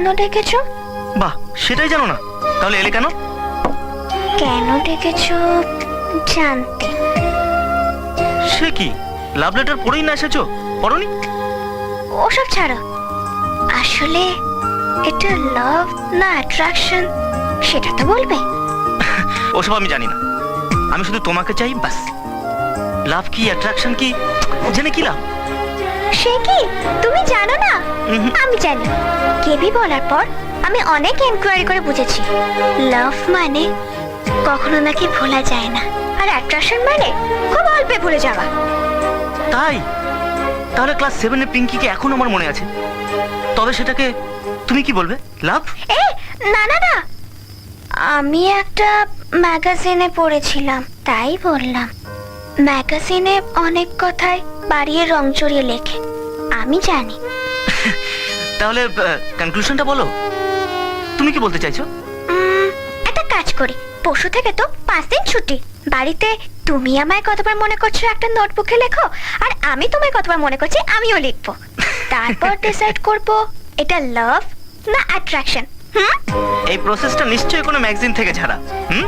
কেন ডেকেছো? বাহ সেটাই জানো না। তাহলে এলে কেন? কেন ডেকেছো জানতে। সে কি? লাভ লেটার পড়েই না এসেছ? পড়নি? ওসব ছাড়ো। আসলে এটা লাভ না অ্যাট্রাকশন সেটা তো বলবে। ওসব আমি জানি না। আমি শুধু তোমাকে চাই বাস লাভ কি অ্যাট্রাকশন কি? জেনে কি লাভ? সে কি? তুমি জানো। আমি জানি। কেবি বলার পর আমি অনেক এনকোয়ারি করে বুঝেছি। লাভ মানে কখনো নাকি ভোলা যায় না। আর অ্যাট্রাকশন মানে খুব অল্পে ভুলে যাওয়া। তাই? তাহলে ক্লাস সেভেনে পিঙ্কিকে এখন আমার মনে আছে। তবে সেটাকে তুমি কি বলবে? লাভ এ না না না। আমি একটা ম্যাগাজিনে পড়েছিলাম তাই বললাম। ম্যাগাজিনে অনেক কথায় বাড়িয়ে রং চড়িয়ে লেখে। আমি জানি। তাহলে কনক্লুশনটা বলো। তুমি কি বলতে চাইছো? একটা কাজ করি। পরশু থেকে তো পাঁচ দিন ছুটি। বাড়িতে তুমি আমায় কতবার মনে করছ একটা নোটবুকে লেখো আর আমি তোমায় কতবার মনে করছি আমিও লিখব। তারপর ডিসাইড করব এটা লাভ না অ্যাট্রাকশন হুম? এই প্রসেসটা নিশ্চয়ই কোনো ম্যাগাজিন থেকে ছাড়া হুম?